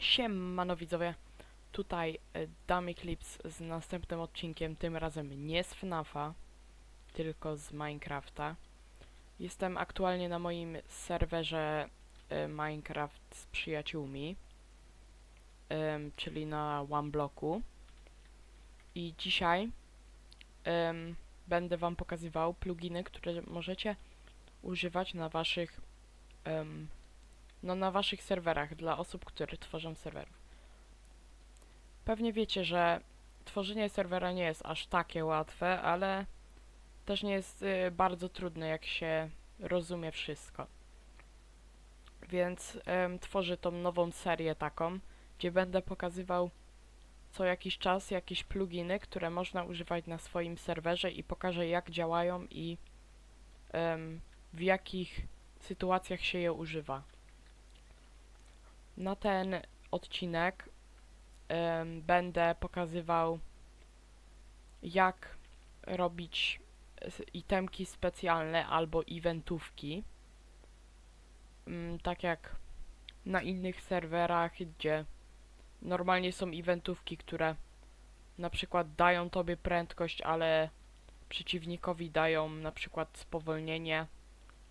Siemano widzowie, tutaj e, Damy Clips z następnym odcinkiem, tym razem nie z FNAFa, tylko z Minecrafta. Jestem aktualnie na moim serwerze e, Minecraft z przyjaciółmi, czyli na OneBlocku. I dzisiaj będę wam pokazywał pluginy, które możecie używać na waszych no na waszych serwerach dla osób, które tworzą serwerów. Pewnie wiecie, że tworzenie serwera nie jest aż takie łatwe, ale też nie jest y, bardzo trudne, jak się rozumie wszystko. Więc em, tworzę tą nową serię taką, gdzie będę pokazywał co jakiś czas jakieś pluginy, które można używać na swoim serwerze i pokażę jak działają i em, w jakich sytuacjach się je używa. Na ten odcinek będę pokazywał, jak robić itemki specjalne albo eventówki. Mm, tak jak na innych serwerach, gdzie normalnie są eventówki, które na przykład dają tobie prędkość, ale przeciwnikowi dają na przykład spowolnienie,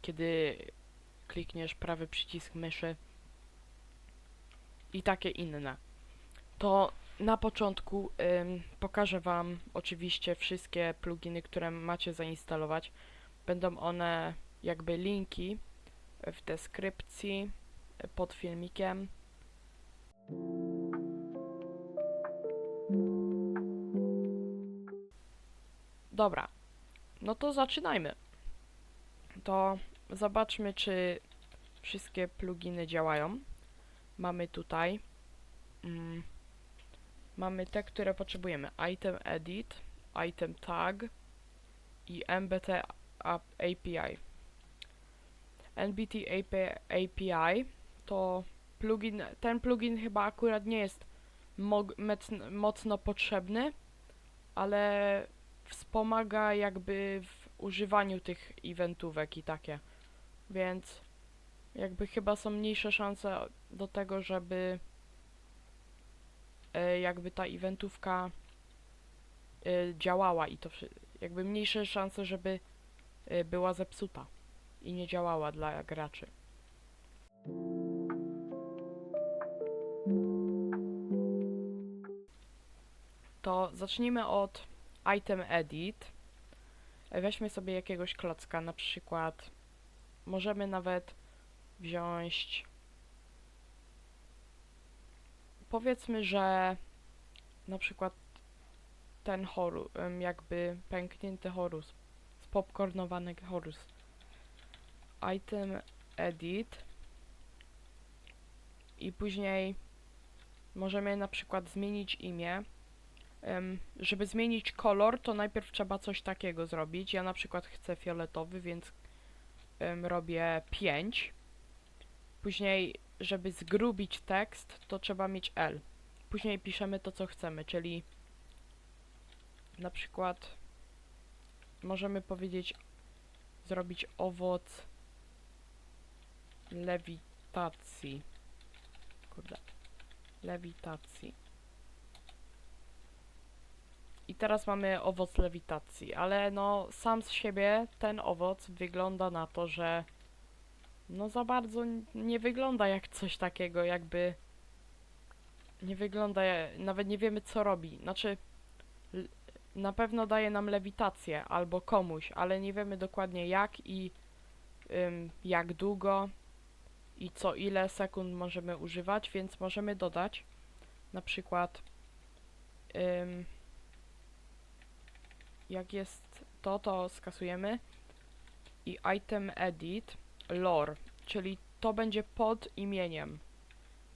kiedy klikniesz prawy przycisk myszy i takie inne. To na początku ym, pokażę Wam oczywiście wszystkie pluginy, które macie zainstalować. Będą one jakby linki w deskrypcji y, pod filmikiem. Dobra, no to zaczynajmy. To zobaczmy, czy wszystkie pluginy działają mamy tutaj mm, mamy te, które potrzebujemy. Item edit, item tag i MBT ap- API NBT API, to plugin, ten plugin chyba akurat nie jest mocno potrzebny, ale wspomaga jakby w używaniu tych eventówek i takie, więc jakby chyba są mniejsze szanse do tego, żeby e, jakby ta eventówka e, działała i to jakby mniejsze szanse, żeby e, była zepsuta i nie działała dla graczy. To zacznijmy od item edit. Weźmy sobie jakiegoś klocka, na przykład możemy nawet wziąć. Powiedzmy, że na przykład ten choru, em, jakby pęknięty chorus, spopcornowany chorus. Item edit i później możemy na przykład zmienić imię. Żeby zmienić kolor, to najpierw trzeba coś takiego zrobić. Ja na przykład chcę fioletowy, więc robię 5. Później, żeby zgrubić tekst, to trzeba mieć L. Później piszemy to, co chcemy, czyli na przykład możemy powiedzieć zrobić owoc lewitacji. Kurde. Lewitacji. I teraz mamy owoc lewitacji, ale no sam z siebie ten owoc wygląda na to, że no za bardzo nie wygląda jak coś takiego, jakby nie wygląda, nawet nie wiemy co robi. Znaczy na pewno daje nam lewitację albo komuś, ale nie wiemy dokładnie jak i ym, jak długo i co ile sekund możemy używać, więc możemy dodać na przykład ym, jak jest to, to skasujemy i item edit lore, czyli to będzie pod imieniem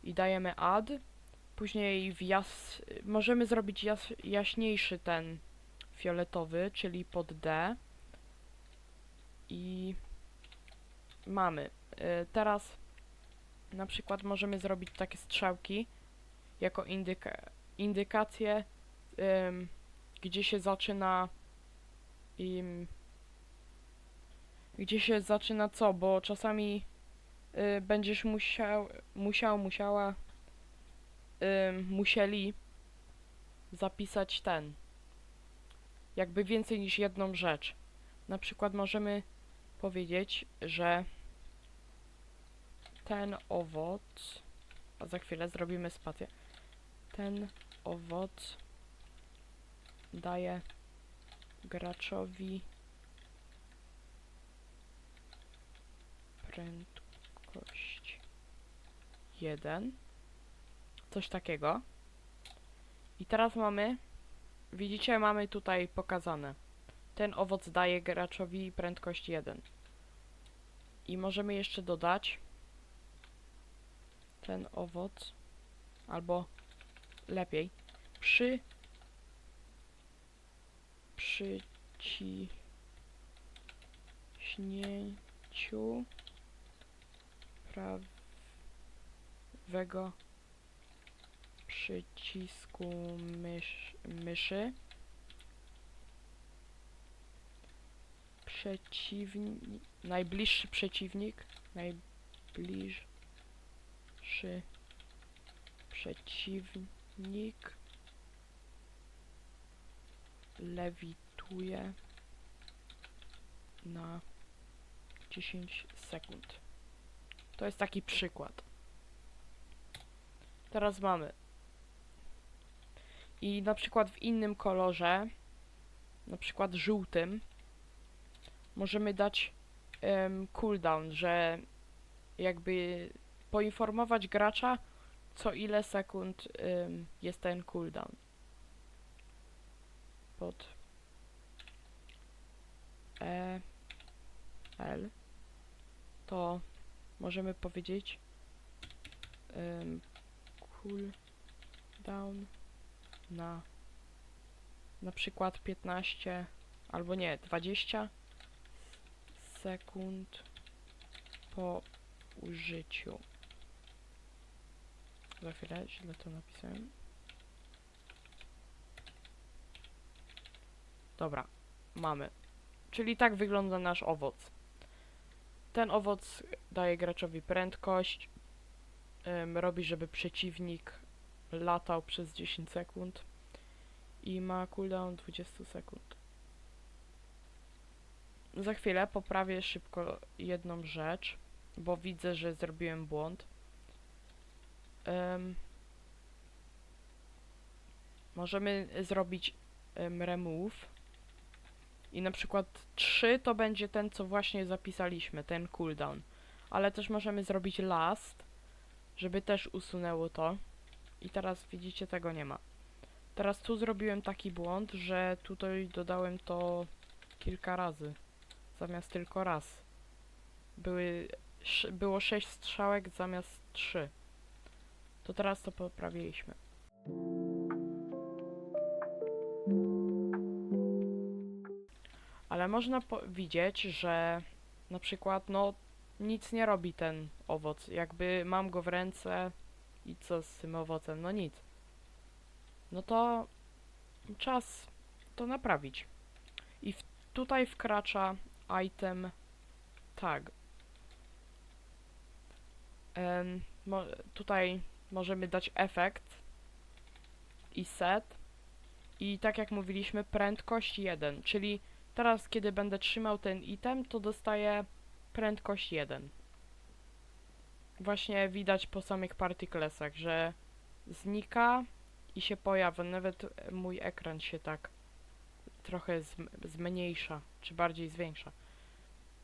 i dajemy add, później w jas możemy zrobić jas jaśniejszy ten fioletowy, czyli pod D i mamy. Y, teraz na przykład możemy zrobić takie strzałki jako indyka indykację, gdzie się zaczyna im gdzie się zaczyna co, bo czasami y, będziesz musiał, musiał, musiała ym, musieli zapisać ten. Jakby więcej niż jedną rzecz. Na przykład możemy powiedzieć, że ten owoc, a za chwilę zrobimy spację. Ten owoc daje graczowi prędkość 1. Coś takiego. I teraz mamy, widzicie, mamy tutaj pokazane. Ten owoc daje graczowi prędkość 1. I możemy jeszcze dodać ten owoc, albo lepiej, przy przyciśnięciu prawego przycisku mysz, myszy przeciwnik, najbliższy przeciwnik, najbliższy przeciwnik lewituje na 10 sekund. To jest taki przykład. Teraz mamy. I na przykład w innym kolorze, na przykład żółtym, możemy dać em, cooldown, że jakby poinformować gracza, co ile sekund em, jest ten cooldown. Pod E L to możemy powiedzieć um, cooldown na na przykład 15 albo nie 20 sekund po użyciu. Za chwilę, źle to napisałem. Dobra, mamy. Czyli tak wygląda nasz owoc. Ten owoc daje graczowi prędkość, robi, żeby przeciwnik latał przez 10 sekund i ma cooldown 20 sekund. Za chwilę poprawię szybko jedną rzecz, bo widzę, że zrobiłem błąd. Możemy zrobić ym, remove i na przykład 3 to będzie ten, co właśnie zapisaliśmy, ten cooldown. Ale też możemy zrobić last, żeby też usunęło to. I teraz widzicie, tego nie ma. Teraz tu zrobiłem taki błąd, że tutaj dodałem to kilka razy. Zamiast tylko raz. Były, było 6 strzałek zamiast 3. To teraz to poprawiliśmy. Ale można widzieć, że na przykład, no, nic nie robi ten owoc. Jakby mam go w ręce i co z tym owocem? No nic. No to czas to naprawić. I w, tutaj wkracza item tag. Em, mo, tutaj możemy dać efekt i set. I tak jak mówiliśmy, prędkość 1, czyli Teraz, kiedy będę trzymał ten item, to dostaję prędkość 1. Właśnie widać po samych particlesach, że znika i się pojawia. Nawet mój ekran się tak trochę zm- zmniejsza, czy bardziej zwiększa.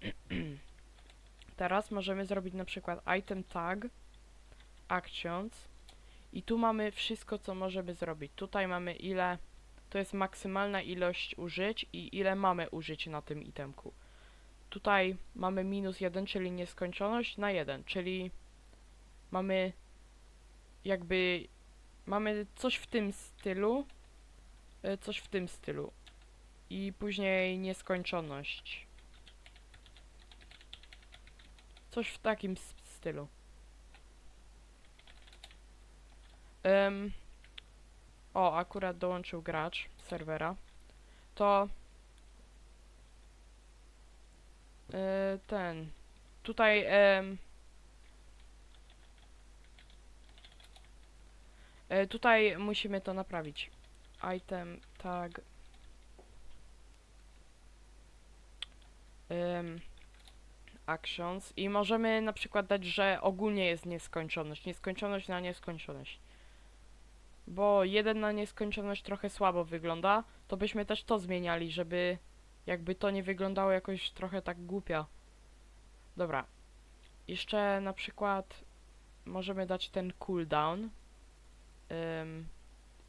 Teraz możemy zrobić na przykład item tag, actions i tu mamy wszystko, co możemy zrobić. Tutaj mamy ile to jest maksymalna ilość użyć i ile mamy użyć na tym itemku. Tutaj mamy minus 1, czyli nieskończoność na 1, czyli mamy jakby mamy coś w tym stylu, y, coś w tym stylu i później nieskończoność. Coś w takim stylu. Ym, o, akurat dołączył gracz serwera, to e, ten tutaj E, tutaj musimy to naprawić. Item tag. Actions. I możemy na przykład dać, że ogólnie jest nieskończoność. Nieskończoność na nieskończoność. Bo jeden na nieskończoność trochę słabo wygląda. To byśmy też to zmieniali, żeby jakby to nie wyglądało jakoś trochę tak głupio. Dobra. Jeszcze na przykład możemy dać ten cooldown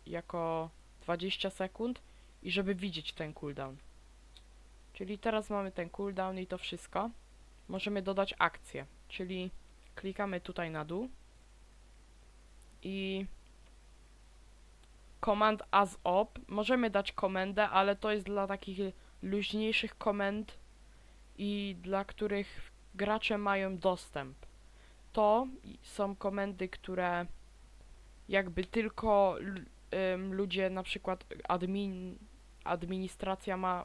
jako 20 sekund i żeby widzieć ten cooldown. Czyli teraz mamy ten cooldown i to wszystko. Możemy dodać akcję, czyli klikamy tutaj na dół i command as op. Możemy dać komendę, ale to jest dla takich luźniejszych komend i dla których gracze mają dostęp. To są komendy, które jakby tylko ym, ludzie, na przykład admin, administracja ma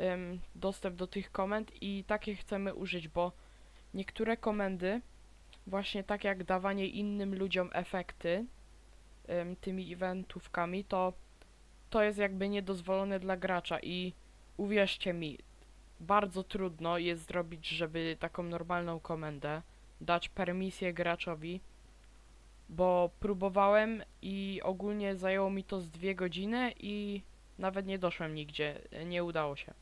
ym, dostęp do tych komend i takie chcemy użyć, bo niektóre komendy, właśnie tak jak dawanie innym ludziom efekty tymi eventówkami, to to jest jakby niedozwolone dla gracza i uwierzcie mi, bardzo trudno jest zrobić, żeby taką normalną komendę dać permisję graczowi, bo próbowałem i ogólnie zajęło mi to z dwie godziny i nawet nie doszłem nigdzie, nie udało się.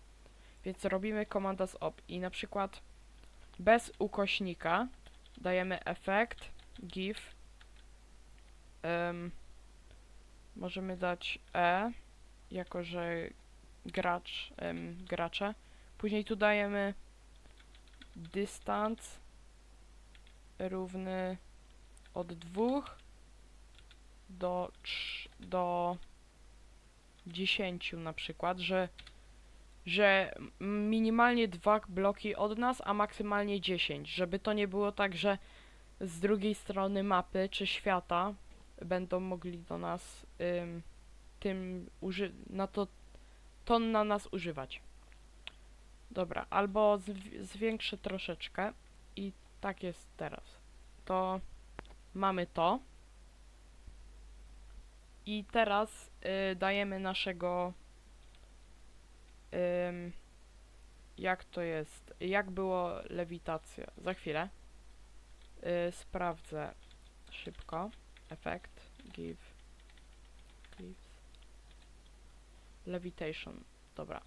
Więc robimy komanda z op i na przykład bez ukośnika dajemy efekt give em, możemy dać e jako że gracz em, gracze. Później tu dajemy dystans równy od 2 do, do 10 na przykład, że, że minimalnie dwa bloki od nas, a maksymalnie 10, żeby to nie było tak, że z drugiej strony mapy czy świata będą mogli do nas ym, tym uży na to, to na nas używać. Dobra, albo zwi- zwiększę troszeczkę i tak jest teraz. To mamy to. I teraz y, dajemy naszego. jak to jest? Jak było lewitacja? Za chwilę. Y, sprawdzę szybko. Efekt. Give. Gives. Levitation. Dobra.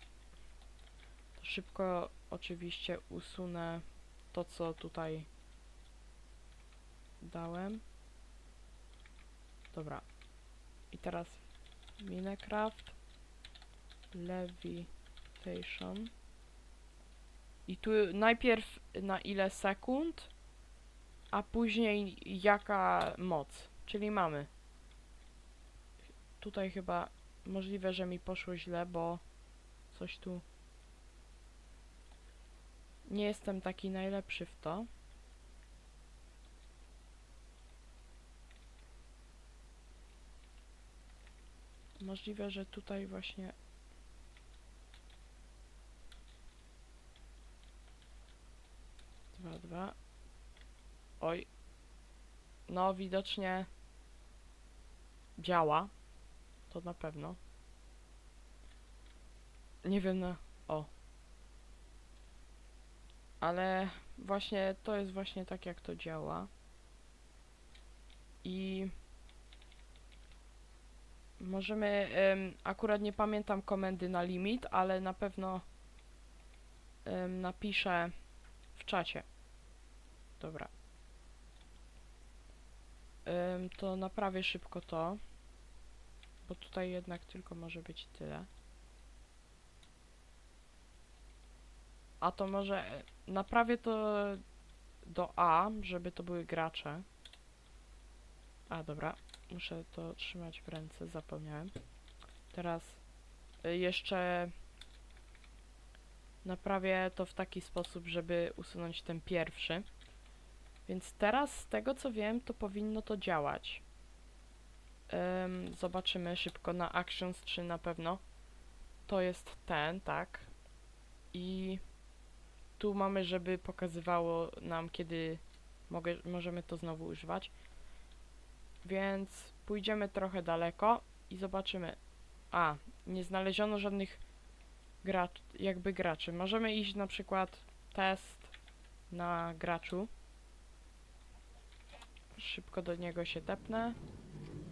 To szybko oczywiście usunę to, co tutaj dałem. Dobra. I teraz Minecraft Levitation. I tu najpierw na ile sekund, a później jaka moc. Czyli mamy. Tutaj chyba możliwe, że mi poszło źle, bo coś tu nie jestem taki najlepszy w to. Możliwe, że tutaj właśnie. Dwa, dwa. Oj. No, widocznie działa. To na pewno. Nie wiem na. O. Ale właśnie to jest właśnie tak, jak to działa. I Możemy, em, akurat nie pamiętam komendy na limit, ale na pewno em, napiszę w czacie. Dobra. Em, to naprawię szybko to, bo tutaj jednak tylko może być tyle. A to może e, naprawię to do A, żeby to były gracze. A, dobra. Muszę to trzymać w ręce, zapomniałem. Teraz y, jeszcze naprawię to w taki sposób, żeby usunąć ten pierwszy. Więc teraz, z tego co wiem, to powinno to działać. Ym, zobaczymy szybko na Actions, czy na pewno to jest ten, tak. I tu mamy, żeby pokazywało nam, kiedy mogę, możemy to znowu używać. Więc pójdziemy trochę daleko i zobaczymy. A, nie znaleziono żadnych gracz, jakby graczy. Możemy iść na przykład test na graczu. Szybko do niego się tepnę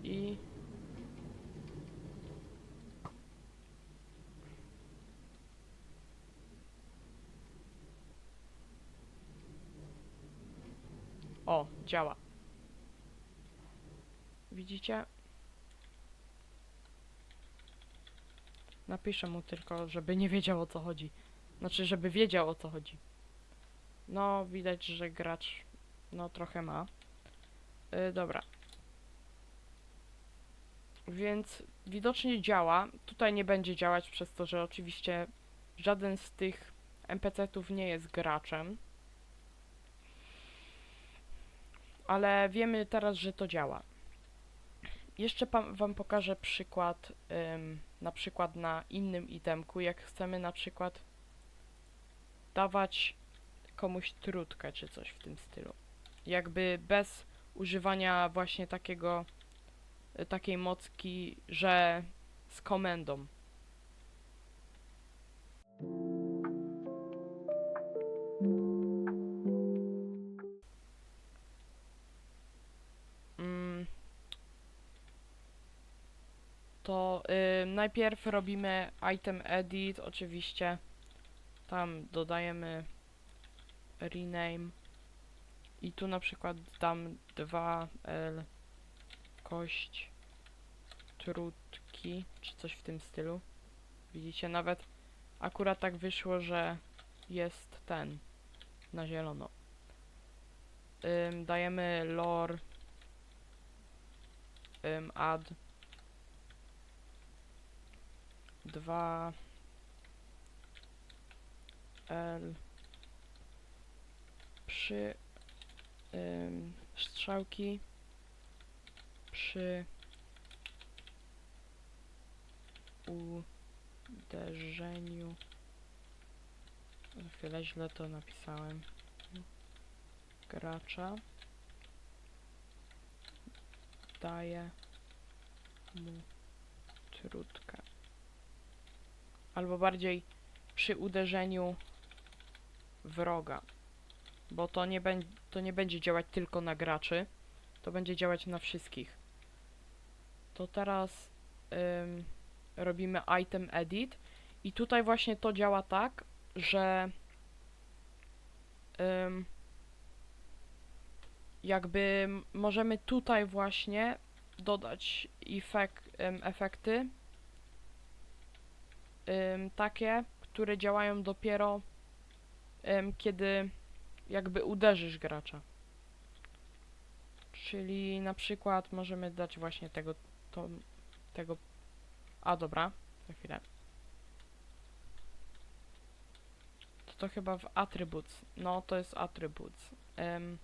i O, działa. Widzicie? Napiszę mu tylko, żeby nie wiedział o co chodzi. Znaczy, żeby wiedział o co chodzi. No, widać, że gracz no trochę ma. Yy, dobra. Więc widocznie działa. Tutaj nie będzie działać przez to, że oczywiście żaden z tych NPC-ów nie jest graczem. Ale wiemy teraz, że to działa. Jeszcze wam pokażę przykład, ym, na przykład na innym itemku, jak chcemy na przykład dawać komuś trutkę czy coś w tym stylu. Jakby bez używania właśnie takiego, takiej mocki, że z komendą. Mm. To y, najpierw robimy item edit, oczywiście. Tam dodajemy rename. I tu na przykład dam 2L kość trutki, czy coś w tym stylu. Widzicie, nawet akurat tak wyszło, że jest ten na zielono. Ym, dajemy lore ym, add 2 L przy ym, strzałki przy uderzeniu chwilę źle to napisałem gracza daje mu trutkę. Albo bardziej przy uderzeniu wroga. Bo to nie, to nie będzie działać tylko na graczy, to będzie działać na wszystkich. To teraz ym, robimy item edit i tutaj właśnie to działa tak, że ym, jakby możemy tutaj właśnie dodać efek, em, efekty em, takie, które działają dopiero em, kiedy jakby uderzysz gracza. Czyli na przykład możemy dać właśnie tego, to, tego, a dobra, za chwilę. To to chyba w attributes, no to jest attributes. Em,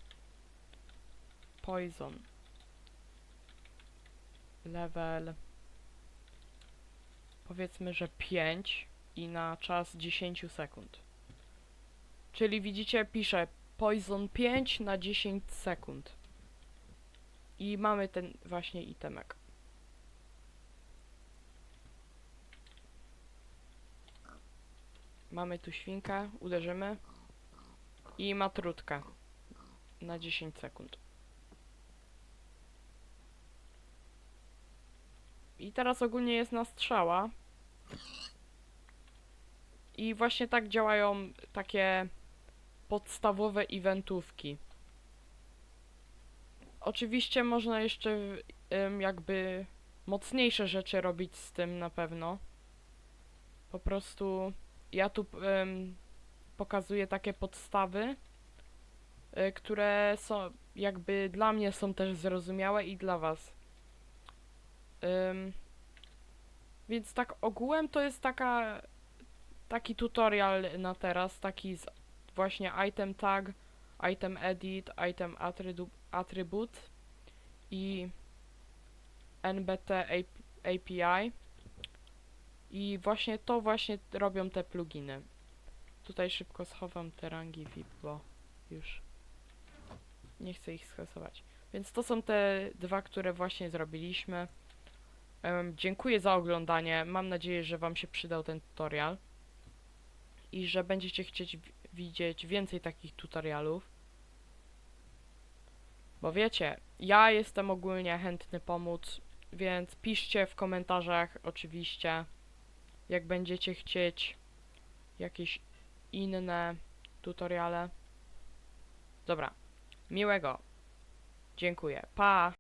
poison level powiedzmy, że 5 i na czas 10 sekund. Czyli widzicie, piszę Poison 5 na 10 sekund. I mamy ten właśnie itemek. Mamy tu świnkę, uderzymy. I ma trutkę na 10 sekund. I teraz ogólnie jest na strzała. I właśnie tak działają takie podstawowe eventówki. Oczywiście można jeszcze jakby mocniejsze rzeczy robić z tym na pewno. Po prostu ja tu pokazuję takie podstawy, y, które są jakby dla mnie są też zrozumiałe i dla was. Więc tak ogółem to jest taka taki tutorial na teraz, taki z właśnie item tag, item edit, item attribu- attribute i NBT AP- API. I właśnie to właśnie robią te pluginy. Tutaj szybko schowam te rangi VIP, bo już nie chcę ich skasować. Więc to są te dwa, które właśnie zrobiliśmy. Em, dziękuję za oglądanie. Mam nadzieję, że Wam się przydał ten tutorial i że będziecie chcieć wi- widzieć więcej takich tutorialów. Bo wiecie, ja jestem ogólnie chętny pomóc, więc piszcie w komentarzach oczywiście, jak będziecie chcieć jakieś inne tutoriale. Dobra, miłego. Dziękuję. Pa!